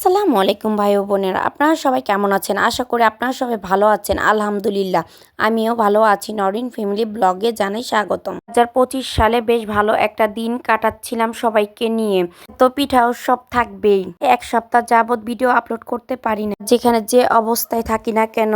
আসসালামু আলাইকুম ভাই ও বোনেরা। আপনারা সবাই কেমন আছেন? আশা করি আপনারা সবাই ভালো আছেন। আলহামদুলিল্লাহ, আমিও ভালো আছি। নরিন ফ্যামিলি ব্লগে জানাই স্বাগতম। দু হাজার পঁচিশ সালে বেশ ভালো একটা দিন কাটাচ্ছিলাম সবাইকে নিয়ে। তো পিঠা উৎসব থাকবেই। এক সপ্তাহ যাবৎ ভিডিও আপলোড করতে পারি না। যেখানে যে অবস্থায় থাকি না কেন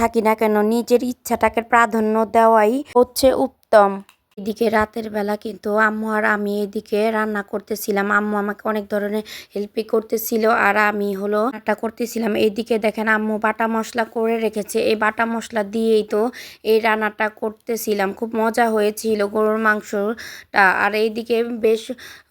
থাকি না কেন, নিজের ইচ্ছাটাকে প্রাধান্য দেওয়াই হচ্ছে উত্তম। এদিকে রাতের বেলা কিন্তু আম্মু আর আমি এদিকে রান্না করতেছিলাম। আম্মু আমাকে অনেক ধরনের হেল্পই করতেছিল আর আমি হলো আটা করতেছিলাম। এইদিকে দেখেন আম্মু বাটা মশলা করে রেখেছে। এই বাটা মশলা দিয়েই তো এই রান্নাটা করতেছিলাম। খুব মজা হয়েছিল গরুর মাংসটা। আর এইদিকে বেশ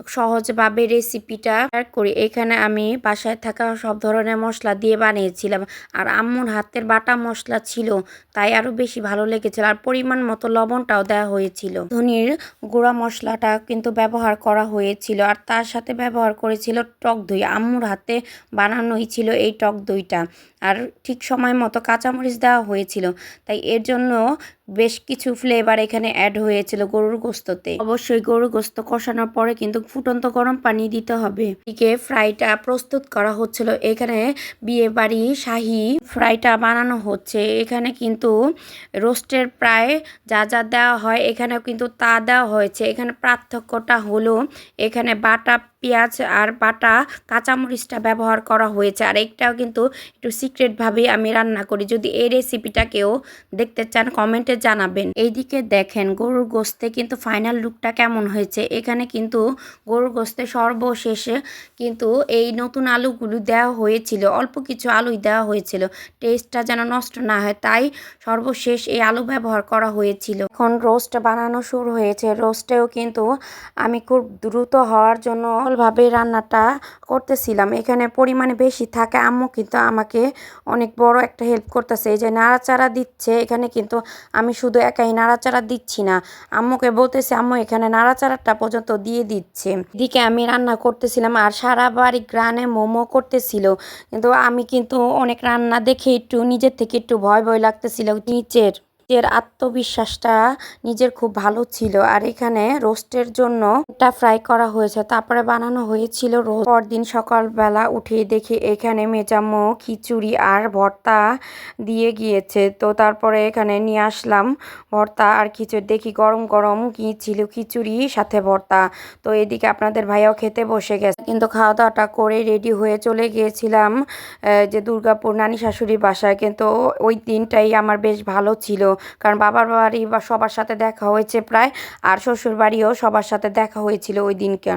সহজভাবে রেসিপিটা করি। এখানে আমি বাসায় থাকা সব ধরনের মশলা দিয়ে বানিয়েছিলাম। আর আম্মুর হাতের বাটা মশলা ছিল, তাই আরও বেশি ভালো লেগেছিল। আর পরিমাণ মতো লবণটাও দেওয়া হয়েছিল। ধনির গুঁড়া মশলাটা কিন্তু ব্যবহার করা হয়েছিল আর তার সাথে ব্যবহার করেছিল টক দই। আম্মুর হাতে বানানোই ছিল এই টক দইটা। আর ঠিক সময় মতো কাঁচামরিচ দেওয়া হয়েছিল। তাই এর জন্য বেশ কিছু ফ্লেভার এখানে অ্যাড হয়েছিল গরুর গোস্ততে অবশ্যই গরুর গোস্ত কষানোর পরে কিন্তু ফুটন্ত গরম পানি দিতে হবে। এদিকে ফ্রাইটা প্রস্তুত করা হচ্ছিল। এখানে বিয়ে বাড়ি শাহি ফ্রাইটা বানানো হচ্ছে। এখানে কিন্তু রোস্টের প্রায় যা যা দেওয়া হয়, এখানেও কিন্তু তা দেওয়া হয়েছে। এখানে পার্থক্যটা হলো, এখানে বাটা পেঁয়াজ আর বাটা কাঁচামরিচটা ব্যবহার করা হয়েছে। আর একটাও কিন্তু একটু সিক্রেটভাবেই আমি রান্না করি। যদি এই রেসিপিটা কেউ দেখতে চান, কমেন্টে জানাবেন। এইদিকে দেখেন, গরুর গোস্তে কিন্তু ফাইনাল লুকটা কেমন হয়েছে। এখানে কিন্তু গরুর গোস্তে সর্বশেষে কিন্তু এই নতুন আলুগুলো দেওয়া হয়েছিল। অল্প কিছু আলুই দেওয়া হয়েছিল। টেস্টটা যেন নষ্ট না হয়, তাই সর্বশেষ এই আলু ব্যবহার করা হয়েছিল। এখন রোস্ট বানানো শুরু হয়েছে। রোস্টেও কিন্তু আমি খুব দ্রুত হওয়ার জন্য ভাবে রান্নাটা করতেছিলাম। এখানে পরিমাণে বেশি থাকে, আম্মু কিন্তু আমাকে অনেক বড় একটা হেল্প করতেছে। এই যে নাড়াচাড়া দিচ্ছে, এখানে কিন্তু আমি শুধু একাই নাড়াচাড়া দিচ্ছি না। আম্মুকে বলতেছি, আম্মু, এখানে নাড়াচাড়াটা পর্যন্ত দিয়ে দিচ্ছে। দিকে আমি রান্না করতেছিলাম আর সারা বাড়ি গ্রানে মোমো করতেছিল। কিন্তু আমি কিন্তু অনেক রান্না দেখে একটু নিজের থেকে একটু ভয় ভয় লাগতেছিল, নিচের। নিজের আত্মবিশ্বাসটা নিজের খুব ভালো ছিল। আর এখানে রোস্টের জন্য এটা ফ্রাই করা হয়েছে। তারপরে বানানো হয়েছিল রোস্ট। পরদিন সকালবেলা উঠে দেখি এখানে মেজাম্মো খিচুড়ি আর ভর্তা দিয়ে গিয়েছে। তো তারপরে এখানে নিয়ে আসলাম ভর্তা আর খিচুড়ি দেখি গরম গরম কি ছিল খিচুড়ি, সাথে ভর্তা। তো এদিকে আপনাদের ভাইয়াও খেতে বসে গেছে। কিন্তু খাওয়া দাওয়াটা করে রেডি হয়ে চলে গিয়েছিলাম যে দুর্গাপুর নানি শাশুড়ি বাসায়। কিন্তু ওই দিনটাই আমার বেশ ভালো ছিল। কারণ বাবার বাড়ি বা সবার সাথে দেখা হয়েছে প্রায় আর শ্বশুর বাড়িও সবার সাথে দেখা হয়েছিল ওই দিনকে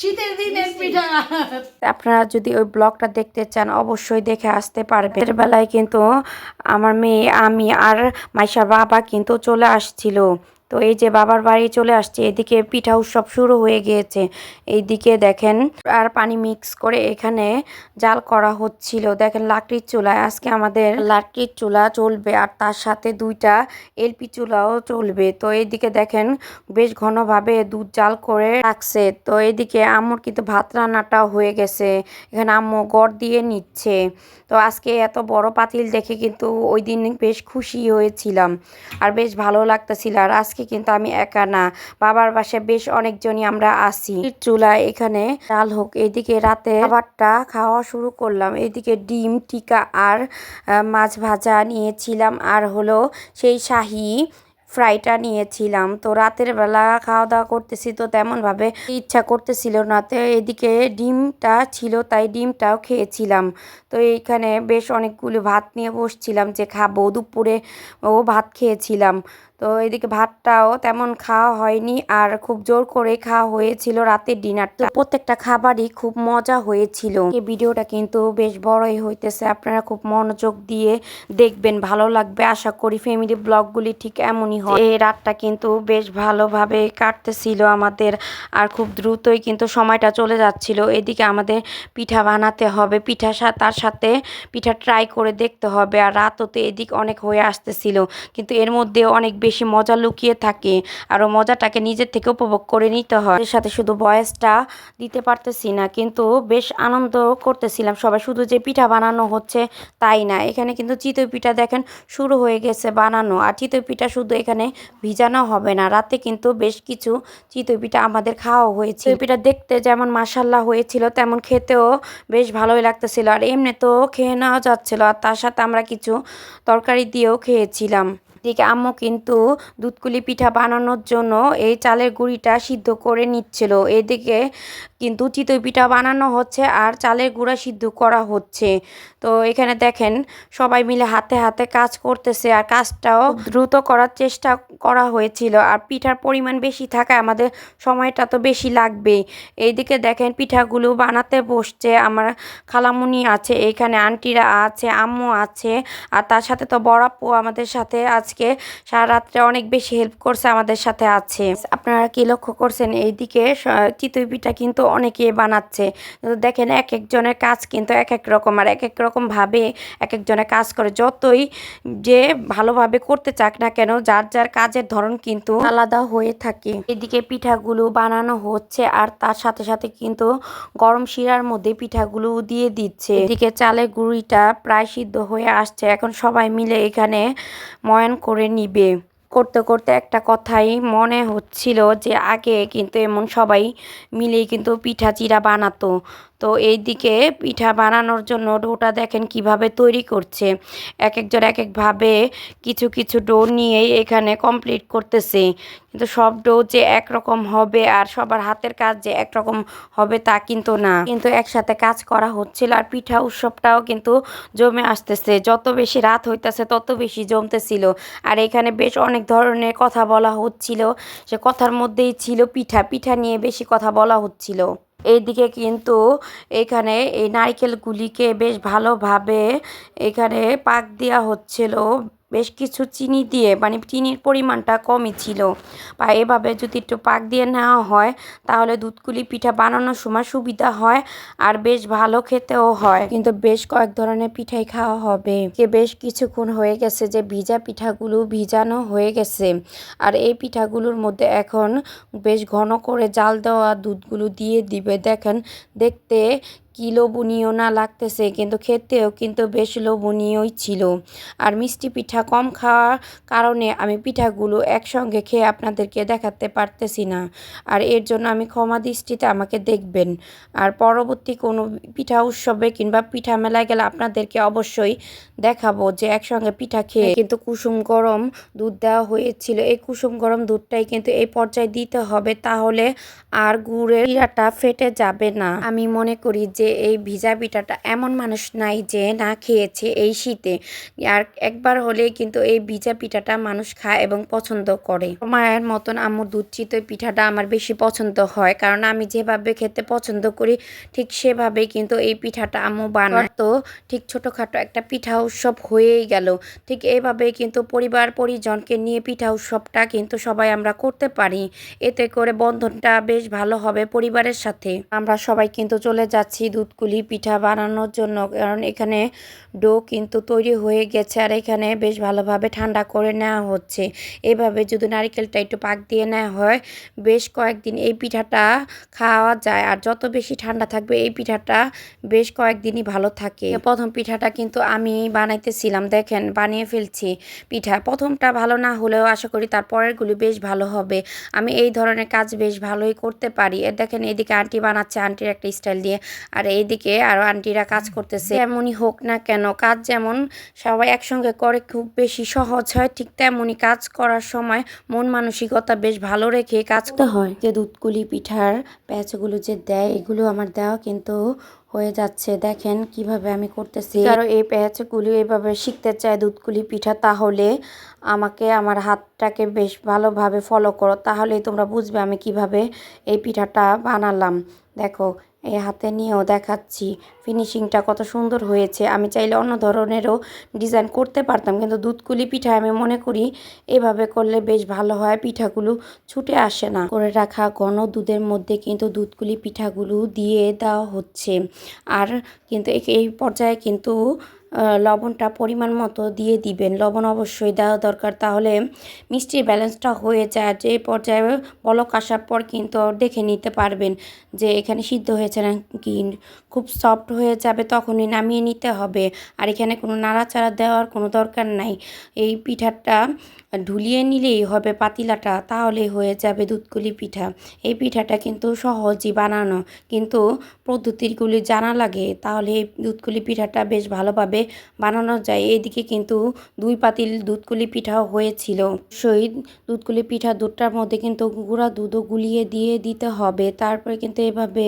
শীতের দিনের পিঠা। আপনারা যদি ওই ব্লগটা দেখতে চান অবশ্যই দেখে আসতে পারবেন। এর বেলায় কিন্তু আমার মেয়ে আমি আর মাইশার বাবা কিন্তু চলে আসছিল। তো এই যে বাবার বাড়ি চলে আসছে, এদিকে পিঠা উৎসব শুরু হয়ে গিয়েছে। এইদিকে দেখেন, আর পানি মিক্স করে এখানে জাল করা হচ্ছিল। দেখেন, লাকড়ির চুলায়। আজকে আমাদের লাকড়ির চুলা চলবে আর তার সাথে দুইটা এলপি চুলাও চলবে। তো এইদিকে দেখেন, বেশ ঘনভাবে দুধ জাল করে রাখছে। তো এইদিকে আম্মুর কিন্তু ভাত রান্নাটাও হয়ে গেছে। এখানে আম্মু গড় দিয়ে নিচ্ছে। তো আজকে এত বড় পাতিল দেখে কিন্তু ওই দিন বেশ খুশি হয়েছিলাম। আর বেশ ভালো লাগতেছিল। আর আজকে কিন্তু আমি একা না। বাবার বাসায় বেশ অনেকজনই আমরা আসি চুলা এখানে, ডাল হোক, এদিকে রাতে খাবারটা খাওয়া শুরু করলাম। এদিকে ডিম, টিকা আর মাছ ভাজা নিয়েছিলাম। আর হলো সেই শাহি ফ্রাইটা নিয়েছিলাম। তো রাতের বেলা খাওয়া দাওয়া করতেছি তো তেমনভাবে ইচ্ছা করতেছিল না। তো এদিকে ডিমটা ছিল, তাই ডিমটাও খেয়েছিলাম। তো এইখানে বেশ অনেকগুলো ভাত নিয়ে বসছিলাম যে খাব। দুপুরে ও ভাত খেয়েছিলাম। তো এদিকে ভাতটাও তেমন খাওয়া হয়নি আর খুব জোর করে খাওয়া হয়েছিল রাতের ডিনারটা। প্রত্যেকটা খাবারই খুব মজা হয়েছিল। এই ভিডিওটা কিন্তু বেশ বড়ই হইতেছে। আপনারা খুব মনোযোগ দিয়ে দেখবেন, ভালো লাগবে। আশা করি ফ্যামিলি ব্লগগুলি ঠিক এমনই হয়। এই রাতটা কিন্তু বেশ ভালোভাবে কাটতেছিল আমাদের আর খুব দ্রুতই কিন্তু সময়টা চলে যাচ্ছিল। এদিকে আমাদের পিঠা বানাতে হবে। পিঠা তার সাথে পিঠা ট্রাই করে দেখতে হবে। আর রাতও তো এদিক অনেক হয়ে আসতেছিল। কিন্তু এর মধ্যে অনেক বেশি বেশি মজা লুকিয়ে থাকে আরও মজাটাকে নিজের থেকে উপভোগ করে নিতে হয়। এর সাথে শুধু বয়সটা দিতে পারতেছি না, কিন্তু বেশ আনন্দ করতেছিলাম। সবাই শুধু যে পিঠা বানানো হচ্ছে তাই না। এখানে কিন্তু চিতই পিঠা দেখেন শুরু হয়ে গেছে বানানো। আর চিতই পিঠা শুধু এখানে ভিজানো হবে না, রাতে কিন্তু বেশ কিছু চিতই পিঠা আমাদের খাওয়া হয়েছে। পিঠা দেখতে যেমন মাসাল্লাহ হয়েছিল, তেমন খেতেও বেশ ভালোই লাগতেছিল। আর এমনি তো খেয়ে নেওয়া যাচ্ছিল, আর তার সাথে আমরা কিছু তরকারি দিয়েও খেয়েছিলাম। এদিকে আম্মু কিন্তু দুধকুলি পিঠা বানানোর জন্য এই চালের গুঁড়িটা সিদ্ধ করে নিচ্ছিল। এদিকে কিন্তু চিতই পিঠা বানানো হচ্ছে আর চালের গুঁড়া সিদ্ধ করা হচ্ছে। তো এখানে দেখেন সবাই মিলে হাতে হাতে কাজ করতেছে আর কাজটাও দ্রুত করার চেষ্টা করা হয়েছিল। আর পিঠার পরিমাণ বেশি থাকায় আমাদের সময়টা তো বেশি লাগবেই। এইদিকে দেখেন পিঠাগুলো বানাতে বসছে, আমার খালামুনি আছে, এখানে আন্টিরা আছে, আম্মু আছে, আর তার সাথে তো বড় আপু আমাদের সাথে আজকে সারা রাত্রে অনেক বেশি হেল্প করছে আমাদের সাথে আছে। আপনারা কি লক্ষ্য করছেন? এইদিকে চিতই পিঠা কিন্তু অনেকে বানাচ্ছে। দেখেন এক একজনের কাজ কিন্তু এক এক রকম, আর এক এক রকম ভাবে এক একজনের কাজ করে। যতই যে ভালোভাবে করতে চাক না কেন, যার যার কাজের ধরন কিন্তু আলাদা হয়ে থাকে। এদিকে পিঠাগুলো বানানো হচ্ছে আর তার সাথে সাথে কিন্তু গরম শিরার মধ্যে পিঠাগুলো দিয়ে দিচ্ছে। এদিকে চালের গুঁড়িটা প্রায় সিদ্ধ হয়ে আসছে। এখন সবাই মিলে এখানে ময়ান করে নিবে। করতে করতে একটা কথাই মনে হচ্ছিল যে আগে কিন্তু এমন সবাই মিলেই কিন্তু পিঠা চিরা বানাতো। তো এইদিকে পিঠা বানানোর জন্য ডোটা দেখেন কীভাবে তৈরি করছে। এক একজন এক একভাবে কিছু কিছু ডো নিয়েই এখানে কমপ্লিট করতেছে। কিন্তু সব ডো যে একরকম হবে আর সবার হাতের কাজ যে একরকম হবে তা কিন্তু না। কিন্তু একসাথে কাজ করা হচ্ছিল আর পিঠা উৎসবটাও কিন্তু জমে আসতেছে। যত বেশি রাত হইতেছে, তত বেশি জমতেছিল। আর এখানে বেশ অনেক ধরনের কথা বলা হচ্ছিল। সে কথার মধ্যেই ছিল পিঠা। পিঠা নিয়ে বেশি কথা বলা হচ্ছিল। এইদিকে কিন্তু এখানে এই নারকেলগুলিকে বেশ ভালোভাবে এখানে পাক দেওয়া হচ্ছিল। বেশ কিছু চিনি দিয়ে মানে চিনির পরিমাণটা কমই ছিল। বা এভাবে যদি একটু পাক দিয়ে নেওয়া হয়, তাহলে দুধকুলি পিঠা বানানোর সময় সুবিধা হয় আর বেশ ভালো খেতেও হয়। কিন্তু বেশ কয়েক ধরনের পিঠাই খাওয়া হবে। কে বেশ কিছুক্ষণ হয়ে গেছে যে ভিজা পিঠাগুলো ভিজানো হয়ে গেছে। আর এই পিঠাগুলোর মধ্যে এখন বেশ ঘন করে জাল দেওয়া দুধগুলো দিয়ে দিবে। দেখেন, দেখতে কি লোভনীয় না লাগতেছে, কিন্তু খেতেও কিন্তু বেশ লোভনীয়ই ছিল। আর মিষ্টি পিঠা কম খাওয়ার কারণে আমি পিঠাগুলো একসঙ্গে খেয়ে আপনাদেরকে দেখাতে পারতেছি না। আর এর জন্য আমি ক্ষমা দৃষ্টিতে আমাকে দেখবেন। আর পরবর্তী কোনো পিঠা উৎসবে কিংবা পিঠা মেলায় গেলে আপনাদেরকে অবশ্যই দেখাবো যে একসঙ্গে পিঠা খেয়ে কিন্তু কুসুম গরম দুধ দেওয়া হয়েছিল। এই কুসুম গরম দুধটাই কিন্তু এই পর্যায়ে দিতে হবে, তাহলে আর গুড়ের শিরাটা ফেটে যাবে না। আমি মনে করি যে এই ভিজা পিঠাটা এমন মানুষ নাই যে না খেয়েছে এই শীতে। আর একবার হলে কিন্তু এই ভিজা পিঠাটা মানুষ খায় এবং পছন্দ করে। মায়ের মতন আম্মুর দুধ চিতই পিঠাটা আমার বেশি পছন্দ হয়, কারণ আমি যেভাবে খেতে পছন্দ করি, ঠিক সেভাবেই কিন্তু এই পিঠাটা আম্মু বানায়। তো ঠিক ছোটোখাটো একটা পিঠা উৎসব হয়েই গেল। ঠিক এইভাবে কিন্তু পরিবার পরিজনকে নিয়ে পিঠা উৎসবটা কিন্তু সবাই আমরা করতে পারি। এতে করে বন্ধনটা বেশ ভালো হবে পরিবারের সাথে। আমরা সবাই কিন্তু চলে যাচ্ছি দুধকুলি পিঠা বানানোর জন্য, কারণ এখানে ডো কিন্তু তৈরি হয়ে গেছে আর এখানে বেশ ভালোভাবে ঠান্ডা করে নেওয়া হচ্ছে। এভাবে যদি নারকেলটা একটু পাক দিয়ে নেওয়া হয়, বেশ কয়েকদিন এই পিঠাটা খাওয়া যায়। আর যত বেশি ঠান্ডা থাকবে, এই পিঠাটা বেশ কয়েকদিনই ভালো থাকে। প্রথম পিঠাটা কিন্তু আমি বানাইতেছিলাম, দেখেন, বানিয়ে ফেলছি পিঠা। প্রথমটা ভালো না হলেও আশা করি তার পরেরগুলি বেশ ভালো হবে। আমি এই ধরনের কাজ বেশ ভালোই করতে পারি। দেখেন, এদিকে আন্টি বানাচ্ছে আন্টির একটা স্টাইল দিয়ে। আর এইদিকে আরও আন্টিরা কাজ করতেছে। এমনই হোক না কেন, কাজ যেমন সবাই একসঙ্গে করে খুব বেশি সহজ হয়, ঠিক তেমনই কাজ করার সময় মন মানসিকতা বেশ ভালো রেখে কাজ করতে হয়। যে দুধকুলি পিঠার প্যাচগুলো যে দেয়, এগুলো আমার দেওয়া কিন্তু হয়ে যাচ্ছে। দেখেন কীভাবে আমি করতেছি। কারও এই প্যাচগুলো এভাবে শিখতে চায় দুধকুলি পিঠা, তাহলে আমাকে আমার হাতটাকে বেশ ভালোভাবে ফলো করো। তাহলেই তোমরা বুঝবে আমি কীভাবে এই পিঠাটা বানালাম। দেখো, এই হাতে নিয়েও দেখাচ্ছি। ফিনিশিংটা কত সুন্দর হয়েছে। আমি চাইলে অন্য ধরনেরও ডিজাইন করতে পারতাম, কিন্তু দুধকুলি পিঠা আমি মনে করি এভাবে করলে বেশ ভালো হয়। পিঠাগুলো ছুটে আসে না। করে রাখা ঘন দুধের মধ্যে কিন্তু দুধকুলি পিঠাগুলো দিয়ে দেওয়া হচ্ছে। আর কিন্তু এই- পর্যায়ে কিন্তু লবণটা পরিমাণ মতো দিয়ে দিবেন। লবণ অবশ্যই দেওয়া দরকার। তাহলে মিষ্টির ব্যালেন্সটা হয়ে যায়। যে পর্যায়ে বলক আসার পর কিন্তু দেখে নিতে পারবেন যে এখানে সিদ্ধ হয়েছে না কি খুব সফট হয়ে যাবে, তখনই নামিয়ে নিতে হবে। আর এখানে কোনো নাড়াচাড়া দেওয়ার কোনো দরকার নাই। এই পিঠাটা ঢুলিয়ে নিলেই হবে পাতিলাটা তাহলেই হয়ে যাবে দুধকুলি পিঠা। এই পিঠাটা কিন্তু সহজই বানানো, কিন্তু পদ্ধতিগুলি জানা লাগে, তাহলে এই দুধকুলি পিঠাটা বেশ ভালোভাবে বানানো যায়। এদিকে কিন্তু দুই পাতিল দুধকুলি পিঠাও হয়েছিল। সেই দুধকুলি পিঠা দুধটার মধ্যে কিন্তু গুঁড়া দুধও গুলিয়ে দিয়ে দিতে হবে। তারপরে কিন্তু এভাবে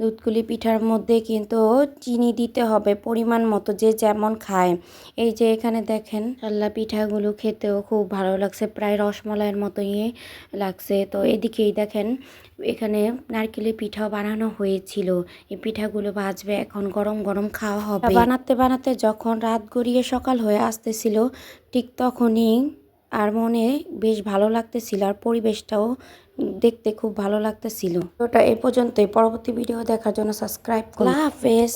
দুধকুলি পিঠার মধ্যে কিন্তু চিনি দিতে হবে পরিমাণ মতো, যে যেমন খায়। এই যে এখানে দেখেন চাল্লা পিঠাগুলো খেতেও খুব ভালো লাগছে প্রায় রসমলাইয়ের মতোই লাগছে। তো এদিকেই দেখেন এখানে নারকেলের পিঠাও বানানো হয়েছিল। এই পিঠাগুলো ভাজবে এখন গরম গরম খাওয়া হবে। বানাতে বানাতে যখন রাত গড়িয়ে সকাল হয়ে আসতেছিল ঠিক তখনই আর মনে বেশ ভালো লাগতেছিল আর পরিবেশটাও দেখতে খুব ভালো লাগতেছিল। ওটা এ পর্যন্তই। পরবর্তী ভিডিও দেখার জন্য সাবস্ক্রাইব করুন। হাফেজ।